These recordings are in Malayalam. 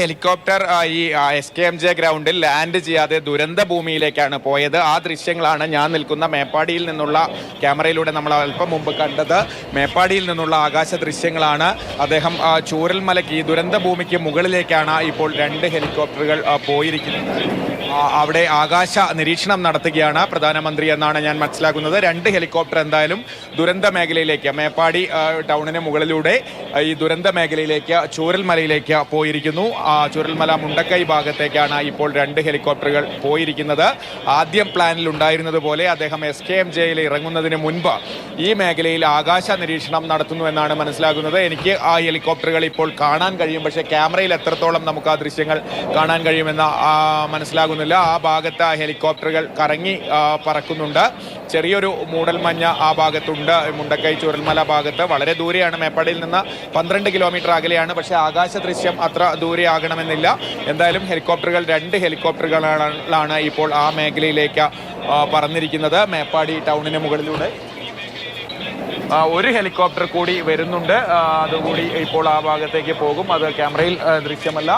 ഹെലികോപ്റ്റർ ഈ എസ് കെ എം ജെ ഗ്രൗണ്ടിൽ ലാൻഡ് ചെയ്യാതെ ദുരന്ത ഭൂമിയിലേക്കാണ് പോയത്. ആ ദൃശ്യങ്ങളാണ് ഞാൻ നിൽക്കുന്ന മേപ്പാടിയിൽ നിന്നുള്ള ക്യാമറയിലൂടെ നമ്മൾ അല്പം മുമ്പ് കണ്ടത്. മേപ്പാടിയിൽ നിന്നുള്ള ആകാശ ദൃശ്യങ്ങളാണ്. അദ്ദേഹം ചൂരൽമലയ്ക്ക് ഈ ദുരന്ത ഭൂമിക്ക് മുകളിലേക്കാണ് ഇപ്പോൾ രണ്ട് ഹെലികോപ്റ്ററുകൾ പോയിരിക്കുന്നത്. അവിടെ ആകാശ നിരീക്ഷണം നടത്തുകയാണ് പ്രധാനമന്ത്രി എന്നാണ് ഞാൻ മനസ്സിലാക്കുന്നത്. രണ്ട് ഹെലികോപ്റ്റർ എന്തായാലും ദുരന്ത മേഖലയിലേക്ക് മേപ്പാടി ടൗണിന് മുകളിലൂടെ ഈ ദുരന്ത മേഖലയിലേക്ക് ചൂരൽമലയിലേക്ക് പോയിരിക്കുന്നു. ചൂരൽമല മുണ്ടക്കൈ ഭാഗത്തേക്കാണ് ഇപ്പോൾ രണ്ട് ഹെലികോപ്റ്ററുകൾ പോയിരിക്കുന്നത്. ആദ്യം പ്ലാനിൽ ഉണ്ടായിരുന്നത് പോലെ അദ്ദേഹം എസ് കെ എം ജെയിൽ ഇറങ്ങുന്നതിന് മുൻപ് ഈ മേഖലയിൽ ആകാശ നിരീക്ഷണം നടത്തുന്നു എന്നാണ് മനസ്സിലാകുന്നത്. എനിക്ക് ആ ഹെലികോപ്റ്ററുകൾ ഇപ്പോൾ കാണാൻ കഴിയും. പക്ഷേ ക്യാമറയിൽ എത്രത്തോളം നമുക്ക് ആ ദൃശ്യങ്ങൾ കാണാൻ കഴിയുമെന്ന് മനസ്സിലാകുന്നില്ല. ആ ഭാഗത്ത് ഹെലികോപ്റ്ററുകൾ കറങ്ങി പറക്കുന്നുണ്ട്. ചെറിയൊരു മൂടൽമഞ്ഞ ആ ഭാഗത്തുണ്ട്. മുണ്ടക്കൈ ചുരൽമല ഭാഗത്ത്. വളരെ ദൂരെയാണ് മേപ്പാടിയിൽ നിന്ന് പന്ത്രണ്ട് കിലോമീറ്റർ അകലെയാണ്. പക്ഷേ ആകാശ ദൃശ്യം അത്ര ദൂരെ ആകണമെന്നില്ല എന്തായാലും ഹെലികോപ്റ്ററുകൾ രണ്ട് ഹെലികോപ്റ്ററുകളാണ് ഇപ്പോൾ ആ മേഖലയിലേക്ക് പറഞ്ഞിരിക്കുന്നത് മേപ്പാടി ടൗണിന് മുകളിലൂടെ ഒരു ഹെലികോപ്റ്റർ കൂടി വരുന്നുണ്ട്. അതുകൂടി ഇപ്പോൾ ആ ഭാഗത്തേക്ക് പോകും. അത് ക്യാമറയിൽ ദൃശ്യമല്ല.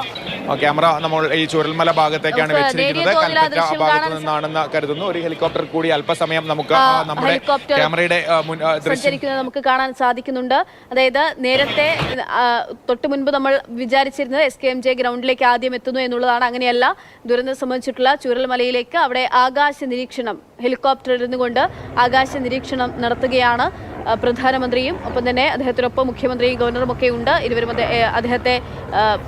ക്യാമറ നമ്മൾ ഈ ചുരൽമല ഭാഗത്തേക്കാണ് വെച്ചിരിക്കുന്നത്. കൽപ്പറ്റ ഭാഗത്ത് നിന്നാണെന്ന് കരുതുന്നു. ഒരു ഹെലികോപ്റ്റർ കൂടി അല്പസമയം നമുക്ക് നമ്മുടെ ക്യാമറയുടെ നമുക്ക് കാണാൻ സാധിക്കുന്നുണ്ട്. അതായത് നേരത്തെ തൊട്ട് മുൻപ് നമ്മൾ വിചാരിച്ചിരുന്നത് എസ് കെ എം ജെ ഗ്രൗണ്ടിലേക്ക് ആദ്യം എത്തുന്നു എന്നുള്ളതാണ്. അങ്ങനെയല്ല ദുരന്തം സംബന്ധിച്ചിട്ടുള്ള ചുരൽമലയിലേക്ക് അവിടെ ആകാശ നിരീക്ഷണം ഹെലികോപ്റ്റർ ഇരുന്നുകൊണ്ട് ആകാശ നിരീക്ഷണം നടത്തുകയാണ്. പ്രധാനമന്ത്രിയും ഒപ്പം തന്നെ അദ്ദേഹത്തിനൊപ്പം മുഖ്യമന്ത്രിയും ഗവർണറും ഒക്കെ ഉണ്ട്. ഇരുവരും അദ്ദേഹത്തെ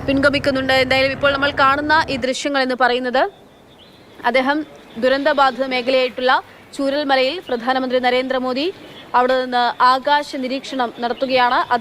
പിൻഗമിക്കുന്നുണ്ട്. എന്തായാലും ഇപ്പോൾ നമ്മൾ കാണുന്ന ഈ ദൃശ്യങ്ങൾ എന്ന് പറയുന്നത് അദ്ദേഹം ദുരന്തബാധിത മേഖലയായിട്ടുള്ള ചൂരൽമലയിൽ പ്രധാനമന്ത്രി നരേന്ദ്രമോദി അവിടെ നിന്ന് ആകാശ നിരീക്ഷണം നടത്തുകയാണ്.